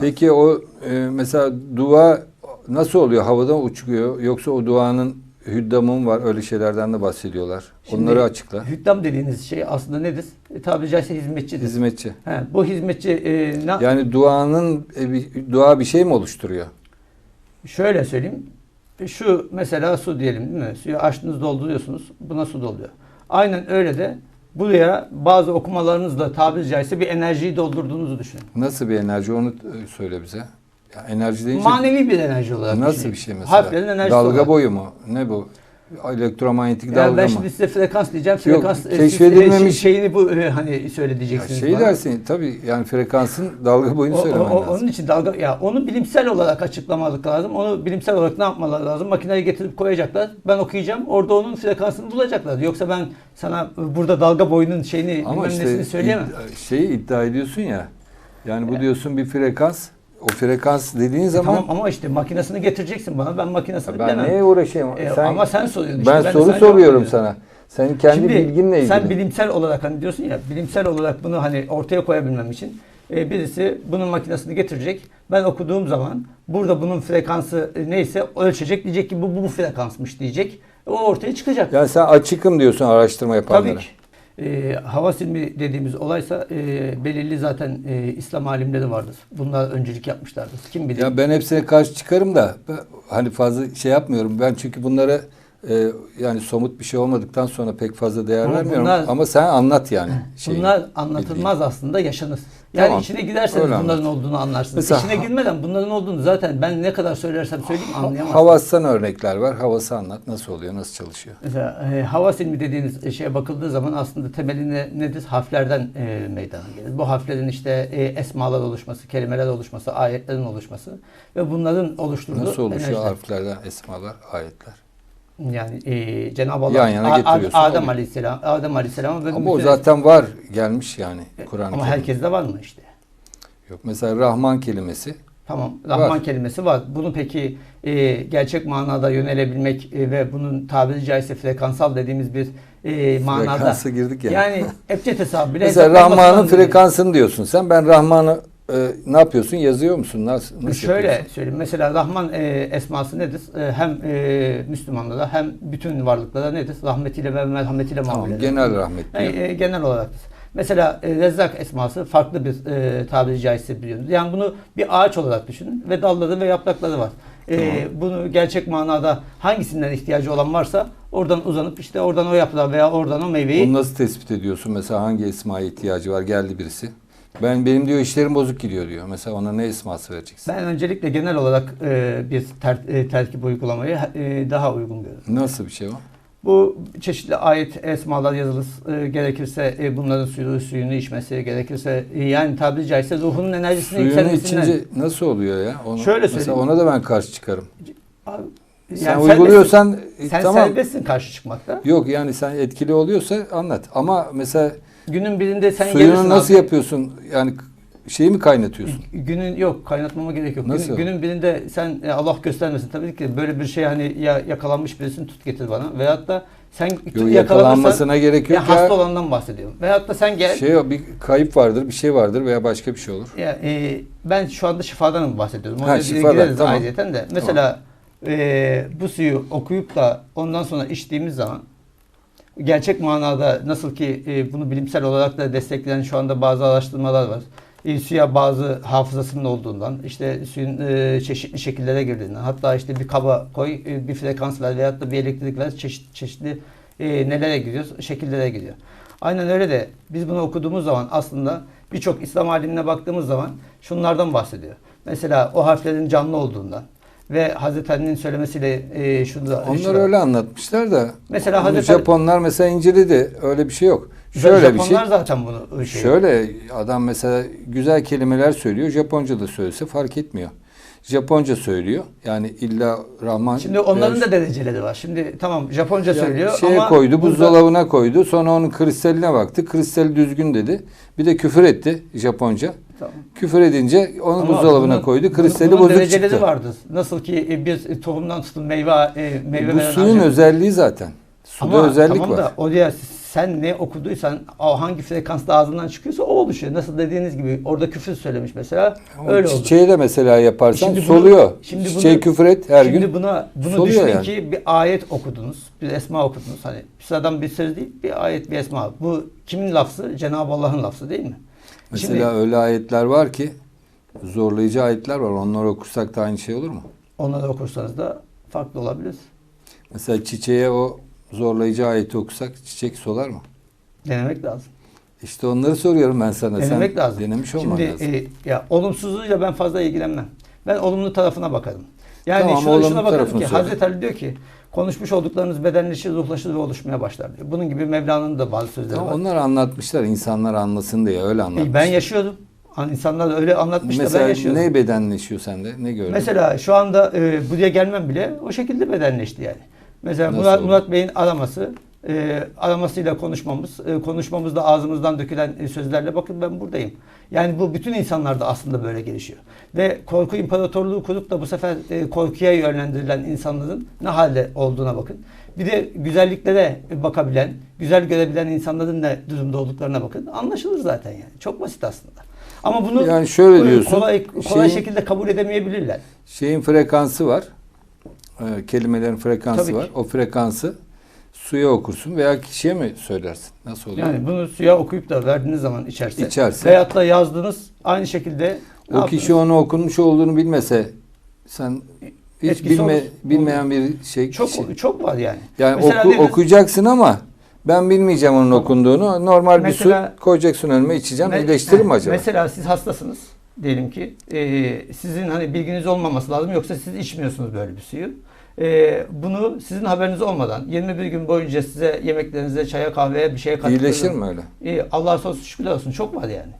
Peki o e, mesela dua nasıl oluyor? Havadan uçuyor yoksa o duanın hüddamı mı var? Öyle şeylerden de bahsediyorlar. Şimdi- Onları açıkla. Hüddam dediğiniz şey aslında nedir? E, tabiri caizse hizmetçidir. Hizmetçi. He, bu hizmetçi e, na- Yani duanın e, bir- dua bir şey mi oluşturuyor? şöyle söyleyeyim. E, Şu mesela su diyelim değil mi? Suyu açtınız dolduruyorsunuz. Buna su doluyor. Aynen öyle de buraya bazı okumalarınızla tabiri caizse bir enerjiyi doldurduğunuzu düşünün. Nasıl bir enerji onu e, söyle bize. Ya enerji deyince Manevi bir enerji olarak nasıl bir şey mesela? Harflerin enerjisi Dalga olarak. boyu mu? Ne bu? Elektromanyetik Yani dalga ben şimdi size frekans diyeceğim. Yok, Frekans e, siz, keşfedilmemiş- e, şey- şeyini bu e, hani söyle Ya diyeceksiniz şey bana. dersin tabii yani frekansın dalga boyunu O- söylemen o- lazım. onun için dalga ya onu bilimsel olarak açıklamalık lazım. Onu bilimsel olarak ne yapmaları lazım? Makineyi getirip koyacaklar. Ben okuyacağım. Orada onun frekansını bulacaklar. Yoksa ben sana burada dalga boyunun şeyini Ama işte nesini söyleyemem. id- şeyi iddia ediyorsun ya. Yani bu diyorsun bir frekans. O frekans dediğin zaman Tamam ama işte makinesini getireceksin bana. Ben makinesini ben bilemem. neye uğraşayım? E, ama sen soruyorsun işte. ben, soru soruyorum sana. Senin kendi Şimdi bilginle ilgili. Sen bilimsel olarak hani diyorsun ya bilimsel olarak bunu hani ortaya koyabilmem için e, birisi bunun makinesini getirecek. Ben okuduğum zaman burada bunun frekansı e, neyse ölçecek diyecek ki bu bu frekansmış diyecek. O ortaya çıkacak. yani sen açıkım diyorsun araştırma yapanlara. Tabii ki. E, hava silmi dediğimiz olaysa e, belirli zaten e, İslam alimleri vardır. Bunlar öncelik yapmışlardır. Kim bilir? Ya ben hepsine karşı çıkarım da hani fazla şey yapmıyorum. Ben çünkü bunlara e, yani somut bir şey olmadıktan sonra pek fazla değer Ama vermiyorum. bunlar- Ama sen anlat yani. şeyi, Bunlar anlatılmaz aslında yaşanır. Yani Tamam. içine giderseniz Öyle bunların anlat. olduğunu anlarsınız. Mesela içine girmeden bunların olduğunu zaten ben ne kadar söylersem söyleyeyim bildiğin. anlayamazsınız. Havastan örnekler var. Havası anlat. Nasıl oluyor? Nasıl çalışıyor? Mesela e, hava silmi dediğiniz şeye bakıldığı zaman aslında temelinde nedir? Harflerden e, meydana gelir. Bu harflerin işte e, esmalar oluşması, kelimeler oluşması, ayetlerin oluşması ve bunların oluşturduğu Nasıl oluşuyor enerjiler. harflerden esmalar, ayetler? Yani e, Cenab-ı Allah Yan yana A- A- getiriyorsun, Adem. Aleyhisselam, Adem Aleyhisselam ve Ama o bütün- zaten var gelmiş yani Kur'an-ı ama Kerim'de. herkeste var mı işte? Yok mesela Rahman kelimesi Tamam. Rahman Var. kelimesi var. Bunu peki e, gerçek manada yönelebilmek e, ve bunun tabiri caizse frekansal dediğimiz bir e, manada. frekansa girdik ya. Yani ebced hesabı bile mesela hesaplanmasından Rahman'ın dolayı. frekansını diyorsun sen. Ben Rahman'ı e, ne yapıyorsun? Yazıyor musun? Nasıl, nasıl Şöyle yapıyorsun? söyleyeyim. Mesela Rahman e, esması nedir? E, hem e, Müslümanlara hem bütün varlıklara nedir? Rahmetiyle ve merhametiyle Tamam, muamele. genel rahmet diyor. e, genel olarak. Mesela e, Rezzak esması farklı bir e, tabiri caizse biliyorsunuz. Yani bunu bir ağaç olarak düşünün ve dalları ve yaprakları var. E, Bunu gerçek manada hangisinden ihtiyacı olan varsa oradan uzanıp işte oradan o yaprağı veya oradan o meyveyi Onu nasıl tespit ediyorsun? Mesela hangi esmaya ihtiyacı var? Geldi birisi. Ben benim diyor işlerim bozuk gidiyor diyor. Mesela ona ne esması vereceksin? ben öncelikle genel olarak e, bir ter, e, terkip uygulamayı e, daha uygun görüyorum. Nasıl bir şey o? Bu çeşitli ayet esmalar yazılır. E, gerekirse e, bunların suyu, suyunu içmesi, gerekirse e, yani tabiri caizse ruhunun enerjisini Suyunu yükselmesinden. içince nasıl oluyor ya? Onu, Şöyle mesela söyleyeyim. ona da ben karşı çıkarım. Abi, Sen yani uyguluyorsan serbestsin. sen tamam. serbestsin karşı çıkmakta. Yok yani sen etkili oluyorsa anlat. Ama mesela Günün birinde sen suyunu gelirsin nasıl abi. yapıyorsun? Yani şeyi mi kaynatıyorsun? Günün yok kaynatmama gerek yok. Nasıl? Günün, günün birinde sen e, Allah göstermesin tabii ki böyle bir şey hani ya yakalanmış birisini tut getir bana veyahut da sen yakalanırsan yakalanmasına gerek yok ya ya. hasta olandan bahsediyorum. Veyahut da sen gel Şey bir kayıp vardır, bir şey vardır veya başka bir şey olur. Ya, e, ben şu anda şifadan bahsediyorum. Ha, Oraya şifadan, tamam. de. Mesela e, bu suyu okuyup da ondan sonra içtiğimiz zaman gerçek manada nasıl ki e, bunu bilimsel olarak da destekleyen şu anda bazı araştırmalar var. E, suya bazı hafızasının olduğundan, işte suyun e, çeşitli şekillere girdiğinden, hatta işte bir kaba koy, e, bir frekans ver veyahut da bir elektrik ver, çeşit, çeşitli e, nelere giriyor, şekillere giriyor. Aynen öyle de biz bunu okuduğumuz zaman aslında birçok İslam alimine baktığımız zaman şunlardan bahsediyor. Mesela o harflerin canlı olduğundan ve Hazreti Ali'nin söylemesiyle e, şunu da Onlar şunu- öyle anlatmışlar da. Mesela Hazreti Ali- Japonlar mesela incirdi. Öyle bir şey yok. Şöyle bir şey. Japonlar zaten bunu şey. Şöyle adam mesela güzel kelimeler söylüyor. Japonca da söylese fark etmiyor. Japonca söylüyor. Yani illa Rahman Şimdi onların veya- da dereceleri var. Şimdi tamam Japonca Yani söylüyor şeye ama koydu, burada- buzdolabına koydu. Sonra onun kristaline baktı. Kristali düzgün dedi. Bir de küfür etti Japonca. Tamam. Küfür edince onu Ama buzdolabına bunun- koydu. Kristali bunun bozuk çıktı. vardır. Nasıl ki e, bir tohumdan tutun meyve e, meyve Bu suyun ağacın- özelliği zaten. Suda Ama özellik tamam var. da oraya sen ne okuduysan o hangi frekansta ağzından çıkıyorsa o oluşuyor. Nasıl dediğiniz gibi orada küfür söylemiş mesela. Ama öyle oldu. çiçeği de mesela yaparsan Şimdi bunu- soluyor. şimdi Çiçeği bunu- küfür et her Şimdi gün. buna bunu soluyor düşünün yani. ki bir ayet okudunuz, bir esma okudunuz. Hani sıradan bir söz değil, bir ayet, bir esma. Bu kimin lafzı? Cenab-ı Allah'ın lafzı değil mi? Mesela öyle ayetler var ki zorlayıcı ayetler var. Onları okursak da aynı şey olur mu? onları okursanız da farklı olabilir. Mesela çiçeğe o zorlayıcı ayeti okusak çiçek solar mı? Denemek lazım. İşte onları soruyorum ben sana. Denemek Sen lazım. denemiş olman Şimdi lazım. e, ya olumsuzluğuyla ben fazla ilgilenmem. Ben olumlu tarafına bakarım. Yani Tamam, şuna, şuna tarafını ki söyle. Hazreti Ali diyor ki konuşmuş olduklarınız bedenleşir, ruhlaşır ve oluşmaya başlar diyor. Bunun gibi Mevlana'nın da bazı sözleri Tamam, var. onlar anlatmışlar. insanlar anlasın diye öyle E, anlatmışlar. ben yaşıyordum. İnsanlar öyle anlatmış da ben Mesela yaşıyordum. ne bedenleşiyor sende? Ne gördün? Mesela şu anda e, buraya gelmem bile o şekilde bedenleşti yani. Mesela Nasıl Murat, oldu? Murat Bey'in araması, e, aramasıyla konuşmamız, e, konuşmamızda ağzımızdan dökülen e, sözlerle bakın ben buradayım. Yani bu bütün insanlarda aslında böyle gelişiyor. Ve korku imparatorluğu kurup da bu sefer e, korkuya yönlendirilen insanların ne halde olduğuna bakın. Bir de güzelliklere bakabilen, güzel görebilen insanların ne durumda olduklarına bakın. Anlaşılır zaten yani. Çok basit aslında. Ama bunu Yani şöyle e, diyorsun, kolay, kolay şeyin- şekilde kabul edemeyebilirler. Şeyin frekansı var. Ee, kelimelerin frekansı Tabii var. ki. O frekansı suya okursun veya kişiye mi söylersin? Nasıl oluyor? Yani bunu suya okuyup da verdiğiniz zaman içerse, İçerse. veyahut da yazdınız aynı şekilde o kişi onu okunmuş olduğunu bilmese sen hiç Etkisi bilme, olur. bilmeyen bir şey çok kişi. çok var yani. Yani Mesela oku, dediniz- okuyacaksın ama ben bilmeyeceğim onun okunduğunu. Normal bir Mesela- su koyacaksın önüme içeceğim. Me- İyileştirir mi acaba? Mesela siz hastasınız diyelim ki e, sizin hani bilginiz olmaması lazım yoksa siz içmiyorsunuz böyle bir suyu. E, bunu sizin haberiniz olmadan 21 gün boyunca size yemeklerinize, çaya, kahveye bir şeye katkıları... İyileşir mi öyle? İyi, Allah'a sonsuz şükürler olsun. Çok var yani.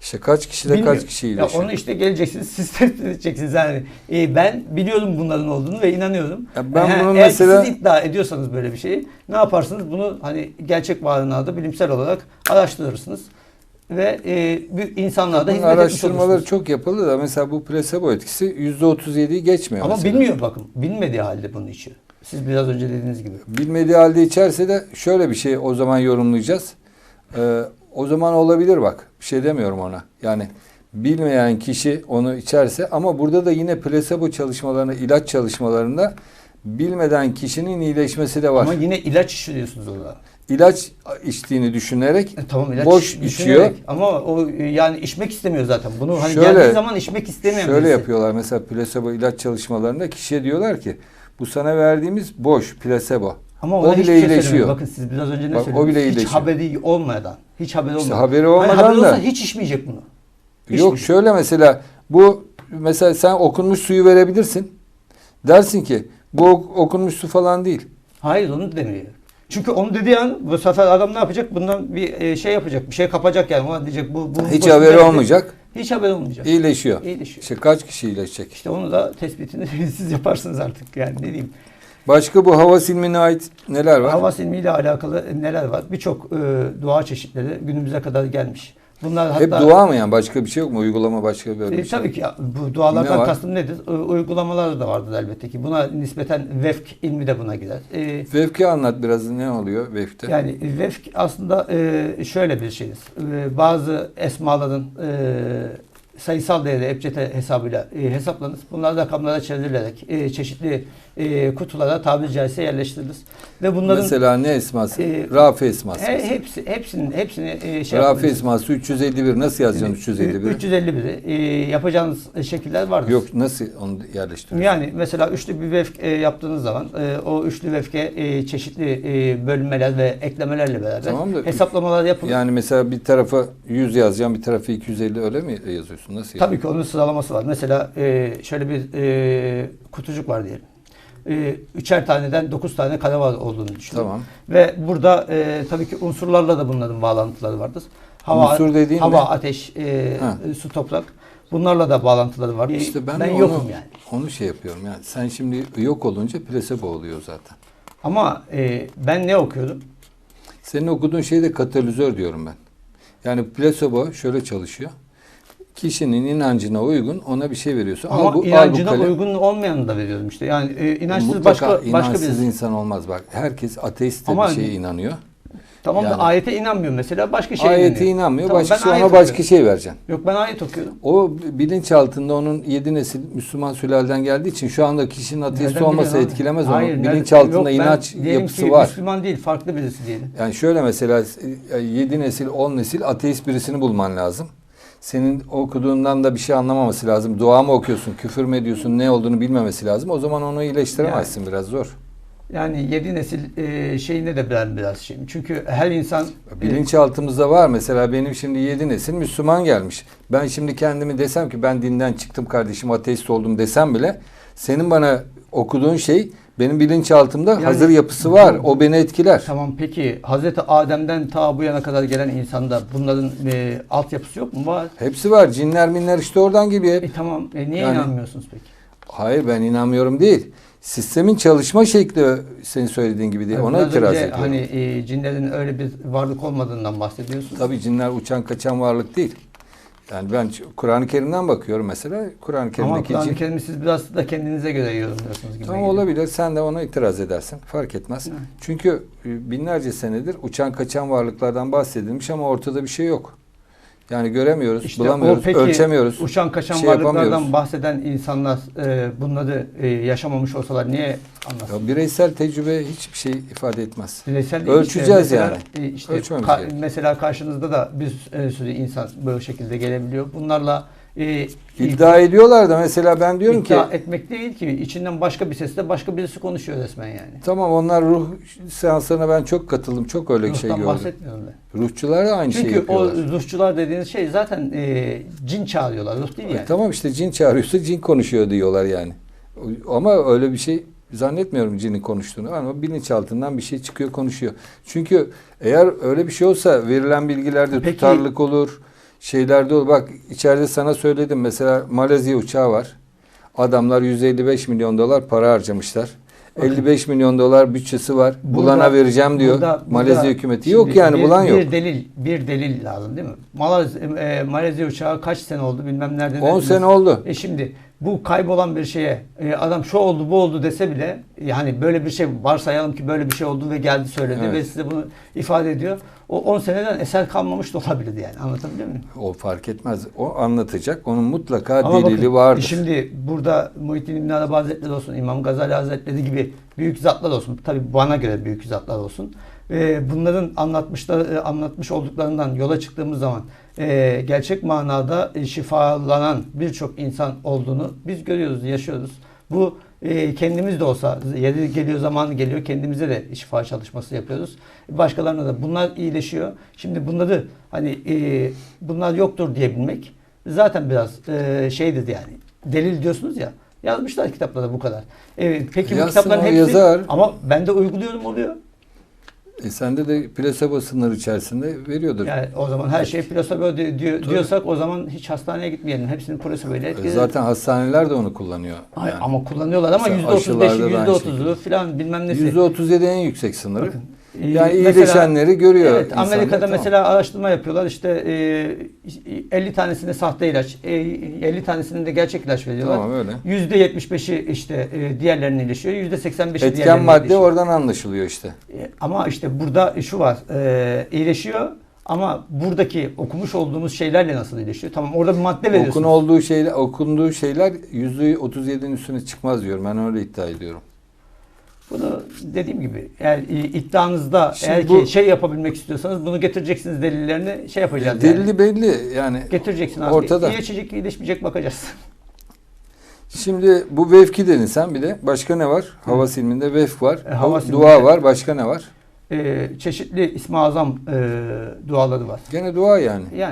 İşte kaç kişide Bilmiyorum. kaç kişi Ya iyileşir? onu işte geleceksiniz, siz tespit edeceksiniz. Yani e, ben biliyorum bunların olduğunu ve inanıyorum. Ya ben bunu eğer mesela- siz iddia ediyorsanız böyle bir şeyi ne yaparsınız? Bunu hani gerçek manada bilimsel olarak araştırırsınız ve e, insanlığa da Bunun hizmet olursunuz. çok yapıldı da mesela bu plasebo etkisi %37'yi geçmiyor Ama mesela. bilmiyor bakın. Bilmediği halde bunu içiyor. Siz biraz önce dediğiniz gibi. Bilmediği halde içerse de şöyle bir şey o zaman yorumlayacağız. Ee, o zaman olabilir bak. Bir şey demiyorum ona. Yani bilmeyen kişi onu içerse ama burada da yine plasebo çalışmalarında, ilaç çalışmalarında bilmeden kişinin iyileşmesi de var. Ama yine ilaç içiyorsunuz orada. İlaç içtiğini düşünerek E, tamam ilaç boş düşünerek. içiyor. Ama o e, yani içmek istemiyor zaten. Bunu hani Şöyle- geldiği zaman içmek istemeyen Şöyle birisi. yapıyorlar mesela plasebo ilaç çalışmalarında kişiye diyorlar ki bu sana verdiğimiz boş plasebo. Ama O bile şey iyileşiyor. Bakın siz biraz önce ne Bak, o söylediniz? bile Hiç iyileşiyor. haberi olmadan. Hiç haberi İşte olmadan. haberi Hayır, olmadan haberi olsa da hiç içmeyecek bunu. Hiç Yok şöyle mesela bu mesela sen okunmuş suyu verebilirsin. Dersin ki bu ok- okunmuş su falan değil. Hayır onu demiyor. Çünkü onu dediği an bu sefer adam ne yapacak? Bundan bir e, şey yapacak. Bir şey kapacak yani. Ona diyecek bu, bu Hiç haberi gitti. olmayacak. Hiç haberi olmayacak. İyileşiyor. İyileşiyor. İşte kaç kişi iyileşecek? İşte onu da tespitini siz yaparsınız artık. Yani ne diyeyim. Başka bu hava silmine ait neler var? Hava silmiyle alakalı neler var? Birçok e, dua çeşitleri günümüze kadar gelmiş. Bunlar hatta Hep dua mı yani? Başka bir şey yok mu? Uygulama başka böyle E, bir şey. tabii ki bu Ne dualardan var? kastım nedir? E, uygulamalar da vardır elbette ki. Buna nispeten vefk ilmi de buna girer. E, Vefki anlat biraz ne oluyor Vefk'te? yani vefk aslında e, şöyle bir şeydir. E, bazı esmaların e, sayısal değeri ebced hesabıyla e, hesaplanır. Bunlar rakamlara çevrilerek e, çeşitli e, kutulara tabiri caizse yerleştirilir. Ve bunların Mesela ne esması? E, Rafi esması. he, hepsi hepsinin hepsini e, şey Rafi esması 351 nasıl yazacaksın 351? 351'i e, yapacağınız şekiller vardır. Yok nasıl onu yerleştiriyorsun? Yani mesela üçlü bir vefk e, yaptığınız zaman e, o üçlü vefke e, çeşitli e, bölmeler ve eklemelerle beraber Tamam da- hesaplamalar yapılır. Yani mesela bir tarafa 100 yazacağım, bir tarafa 250 öyle mi yazıyorsun? Nasıl Tabii ki onun sıralaması var. Mesela e, şöyle bir e, kutucuk var diyelim. E, üçer taneden dokuz tane kare var olduğunu düşünün. Tamam. Ve burada e, tabii ki unsurlarla da bunların bağlantıları vardır. Hava, Unsur dediğin hava, ne? ateş, e, Ha. su, toprak. Bunlarla da bağlantıları var. İşte ben, ben de yokum onu, yani. onu şey yapıyorum. Yani sen şimdi yok olunca plasebo oluyor zaten. Ama e, ben ne okuyorum? Senin okuduğun şey de katalizör diyorum ben. Yani plasebo şöyle çalışıyor. Kişinin inancına uygun ona bir şey veriyorsun. Ama al bu, al bu inancına kalem. uygun olmayanı da veriyorum işte. Yani e, inançsız Mutlaka başka başka inançsız bir insan olmaz bak. Herkes ateist de bir şeye inanıyor. Tamam Yani- da ayete inanmıyor mesela başka şey Ayete inanmıyor. Tamam, başka ben şey, ona başka okuyorum. şey vereceksin. Yok ben ayet okuyorum. O bilinç altında onun yedi nesil Müslüman sülaleden geldiği için şu anda kişinin ateist Nereden abi? etkilemez Hayır, onu. nereden- Bilinç altında Yok, ben inanç diyelim yapısı ki var. Müslüman değil farklı birisi diyelim. Yani şöyle mesela 7 nesil 10 nesil ateist birisini bulman lazım. Senin okuduğundan da bir şey anlamaması lazım. Dua mı okuyorsun, küfür mü ediyorsun, ne olduğunu bilmemesi lazım. O zaman onu iyileştiremezsin biraz zor. Yani yedi nesil e, şeyinde de ben biraz şeyim. Çünkü her insan Bilinçaltımızda var mesela benim şimdi 7 nesil Müslüman gelmiş. Ben şimdi kendimi desem ki ben dinden çıktım kardeşim ateist oldum desem bile senin bana okuduğun şey benim bilinçaltımda Yani hazır yapısı var. O beni etkiler. Tamam peki Hazreti Adem'den ta bu yana kadar gelen insanda bunların e, altyapısı yok mu? Var. Hepsi var. Cinler minler işte oradan geliyor. E tamam. E, niye Yani- inanmıyorsunuz peki? Hayır ben inanmıyorum değil. Sistemin çalışma şekli senin söylediğin gibi değil. Yani Ona itiraz ediyorum. Hani e, cinlerin öyle bir varlık olmadığından bahsediyorsunuz. Tabii cinler uçan kaçan varlık değil. Yani ben Kur'an-ı Kerim'den bakıyorum mesela. Kur'an-ı Ama Kerim'deki Kur'an-ı cin... Kerim'i siz biraz da kendinize göre yorumluyorsunuz gibi. Tamam olabilir. Sen de ona itiraz edersin. Fark etmez. Evet. Çünkü e, binlerce senedir uçan kaçan varlıklardan bahsedilmiş ama ortada bir şey yok. Yani göremiyoruz, İşte bulamıyoruz, o peki ölçemiyoruz. uçan kaçan şey varlıklardan bahseden insanlar e, bunları e, yaşamamış olsalar niye anlasın? Ya bireysel tecrübe hiçbir şey ifade etmez. Bireysel Ölçeceğiz mesela, yani. e, işte Ölçmemiz ka- gerekiyor. mesela karşınızda da bir e, sürü insan böyle şekilde gelebiliyor. Bunlarla e, İddia ediyorlar da mesela ben diyorum ki iddia etmek değil ki içinden başka bir sesle başka birisi konuşuyor resmen yani. tamam onlar ruh seanslarına ben çok katıldım. Çok öyle şey Ruhtan gördüm. bahsetmiyorum ben. Ruhçular da aynı şeyi Çünkü o yapıyorlar. ruhçular dediğiniz şey zaten e, cin çağırıyorlar. Ruh değil yani. E, tamam işte cin çağırıyorsa cin konuşuyor diyorlar yani. Ama öyle bir şey zannetmiyorum cinin konuştuğunu. Ama bilinçaltından bir şey çıkıyor konuşuyor. Çünkü eğer öyle bir şey olsa verilen bilgilerde Peki- tutarlılık olur. Şeylerde olur. Bak içeride sana söyledim. Mesela Malezya uçağı var. Adamlar 155 milyon dolar para harcamışlar. Bakın. 55 milyon dolar bütçesi var. Burada- Bulana vereceğim diyor burada- Malezya burada hükümeti. Yok yani bir, bulan yok. Bir delil, bir delil lazım değil mi? Malezya, e, Malezya uçağı kaç sene oldu bilmem nerede. 10 ne- sene oldu. E şimdi bu kaybolan bir şeye e, adam şu oldu bu oldu dese bile yani böyle bir şey varsayalım ki böyle bir şey oldu ve geldi söyledi Evet. ve size bunu ifade ediyor. O 10 seneden eser kalmamış da olabilirdi yani anlatabiliyor muyum? O fark etmez. O anlatacak. Onun mutlaka Ama delili bakın, vardır. Şimdi burada Muhittin İbn Arabi Hazretleri olsun, İmam Gazali Hazretleri gibi büyük zatlar olsun. Tabii bana göre büyük zatlar olsun. Ee, bunların anlatmışlar, e, anlatmış olduklarından yola çıktığımız zaman e, gerçek manada e, şifalanan birçok insan olduğunu biz görüyoruz, yaşıyoruz. Bu e, kendimiz de olsa yeri geliyor zaman geliyor kendimize de şifa çalışması yapıyoruz. Başkalarına da bunlar iyileşiyor. Şimdi bunları hani e, bunlar yoktur diyebilmek zaten biraz e, şeydir yani. Delil diyorsunuz ya. Yazmışlar kitaplarda bu kadar. Evet, peki bu Yazsın kitapların o hepsi yazar. ama ben de uyguluyorum oluyor. E sende de plasebo sınır içerisinde veriyordur. Yani o zaman her şey plasebo di- diyor, diyorsak o zaman hiç hastaneye gitmeyelim. Hepsini plasebo ile E etkileyelim. zaten hastaneler de onu kullanıyor. Yani. ama kullanıyorlar ama yüzde otuz beşi, aşılarda da yüzde aynı otuzu falan bilmem nesi. %37 en yüksek sınırı. Bakın, yani mesela- iyileşenleri görüyor. Evet, insanlar, Amerika'da tamam. mesela araştırma yapıyorlar. İşte e, 50 tanesinde sahte ilaç, e, 50 tanesinde de gerçek ilaç veriyorlar. Tamam öyle. %75'i işte e, diğerlerinin iyileşiyor. %85'i Etken diğerlerinin madde iyileşiyor. oradan anlaşılıyor işte. E, Ama işte burada şu var. E, iyileşiyor ama buradaki okumuş olduğumuz şeylerle nasıl iyileşiyor? Tamam orada bir madde veriyorsunuz. Okun olduğu şeyler, okunduğu şeyler %37'nin üstüne çıkmaz diyorum. Ben öyle iddia ediyorum. Bunu dediğim gibi eğer e, iddianızda Şimdi eğer bu- ki şey yapabilmek istiyorsanız bunu getireceksiniz delillerini şey yapacağız Delili yani. belli yani. Getireceksin abi. Ortada. İyileşecek, iyileşmeyecek bakacağız. Şimdi bu vefki dedin sen bir de. Başka ne var? Hava silminde vef var. E, hava silminde- dua var. Başka ne var? E, çeşitli İsmi Azam e, duaları var. Gene dua yani. Yani